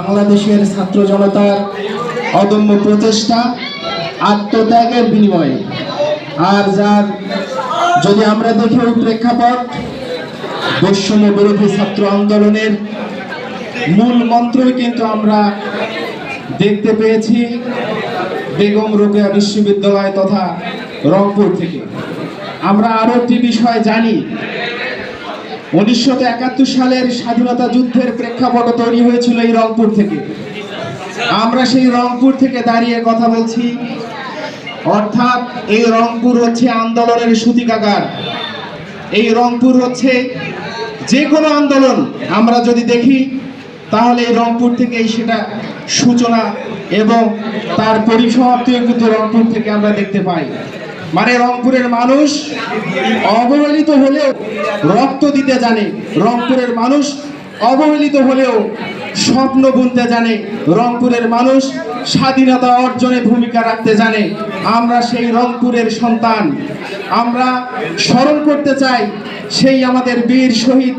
বাংলাদেশের ছাত্র জনতার অদম্য প্রচেষ্টা, আত্মত্যাগের বিনিময়ে। আর যার, যদি আমরা দেখি ওই প্রেক্ষাপট, বৈষম্য বিরোধী ছাত্র আন্দোলনের মূল মন্ত্রই কিন্তু আমরা দেখতে পেয়েছি বেগম রোকেয়া বিশ্ববিদ্যালয় তথা রংপুর থেকে। আমরা আরও একটি বিষয় জানি উনিশশো একাত্তর সালের স্বাধীনতা যুদ্ধের প্রেক্ষাপট তৈরি হয়েছিল এই রংপুর থেকে। আমরা সেই রংপুর থেকে দাঁড়িয়ে কথা বলছি। অর্থাৎ এই রংপুর হচ্ছে আন্দোলনের সূতিকাগার। এই রংপুর হচ্ছে যে কোনো আন্দোলন আমরা যদি দেখি, তাহলে এই রংপুর থেকেই সেটা সূচনা এবং তার পরিসমাপ্তিও কিন্তু রংপুর থেকে আমরা দেখতে পাই। মানে রংপুরের মানুষ অবহেলিত হলেও রক্ত দিতে জানে, রংপুরের মানুষ অবহেলিত হলেও স্বপ্ন বুনতে জানে, রংপুরের মানুষ স্বাধীনতা অর্জনে ভূমিকা রাখতে জানে। আমরা সেই রংপুরের সন্তান। আমরা স্মরণ করতে চাই সেই আমাদের বীর শহীদ,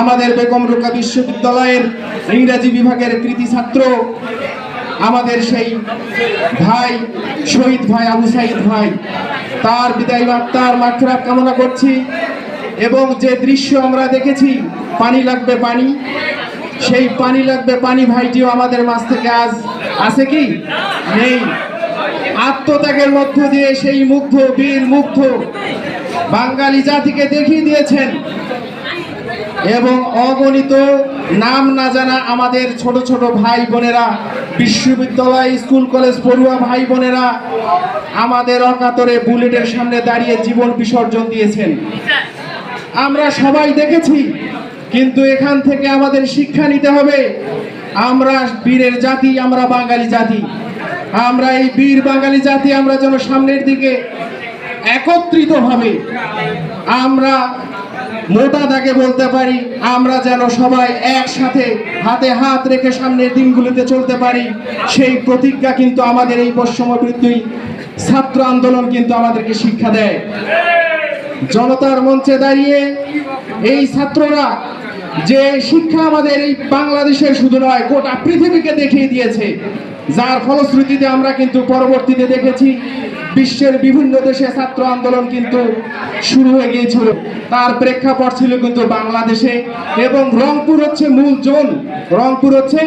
আমাদের বেগম রোকা বিশ্ববিদ্যালয়ের ইংরেজি বিভাগের কৃতি ছাত্র আমাদের সেই ভাই, শহীদ ভাই, আবু সাইদ ভাই, তার বিদায় বার্তার মাত্রা কামনা করছি। এবং যে দৃশ্য আমরা দেখেছি, পানি লাগবে পানি, সেই পানি লাগবে পানি ভাইটিও আমাদের মাছ থেকে আজ আছে কি? নেই। আত্মত্যাগের মধ্য দিয়ে সেই মুগ্ধ, বীর মুগ্ধ বাঙালি জাতিকে দেখিয়ে দিয়েছেন। এবং অগণিত নাম না জানা আমাদের ছোট ছোট ভাই বোনেরা, বিশ্ববিদ্যালয়, স্কুল, কলেজ, পড়ুয়া ভাই বোনেরা আমাদের অকাতরে বুলেটের সামনে দাঁড়িয়ে জীবন বিসর্জন দিয়েছেন। আমরা সবাই দেখেছি, কিন্তু এখান থেকে আমাদের শিক্ষা নিতে হবে। আমরা বীরের জাতি, আমরা বাঙালি জাতি। আমরা এই বীর বাঙালি জাতি আমরা যেন সামনের দিকে একত্রিতভাবে আমরা মোটা দাগে বলতে পারি, আমরা যেন সবাই একসাথে হাতে হাত রেখে সামনের দিনগুলিতে চলতে পারি। সেই প্রতিজ্ঞা কিন্তু আমাদের এই বৈষম্য বৃদ্ধি ছাত্র আন্দোলন কিন্তু আমাদেরকে শিক্ষা দেয়। জনতার মঞ্চে দাঁড়িয়ে এই ছাত্ররা যে শিক্ষা আমাদের এই বাংলাদেশের শুধু নয়, গোটা পৃথিবীকে দেখিয়ে দিয়েছে। যার ফলশ্রুতিতে আমরা কিন্তু পরবর্তীতে দেখেছি বিশ্বের বিভিন্ন দেশে ছাত্র আন্দোলন কিন্তু শুরু হয়ে গিয়েছিল। তার প্রেক্ষাপট ছিল কিন্তু বাংলাদেশে এবং রংপুর হচ্ছে মূল জোন। রংপুর হচ্ছে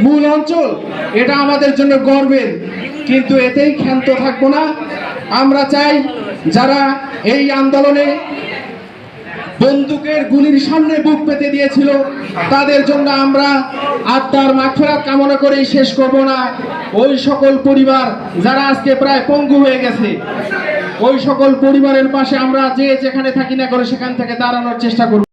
মূল অঞ্চল। এটা আমাদের জন্য গর্বের। কিন্তু এতেই ক্ষান্ত থাকব না। আমরা চাই যারা এই আন্দোলনে বন্দুকের গুলির সামনে বুক পেতে দিয়েছিল। তাদের জন্য আমরা আত্মার মাখফেরাত কামনা করেই শেষ করব না। ওই সকল পরিবার যারা আজকে প্রায় পঙ্গু হয়ে গেছে, ওই সকল পরিবারের পাশে আমরা যে যেখানে থাকি না করে সেখান থেকে দাঁড়ানোর চেষ্টা করব।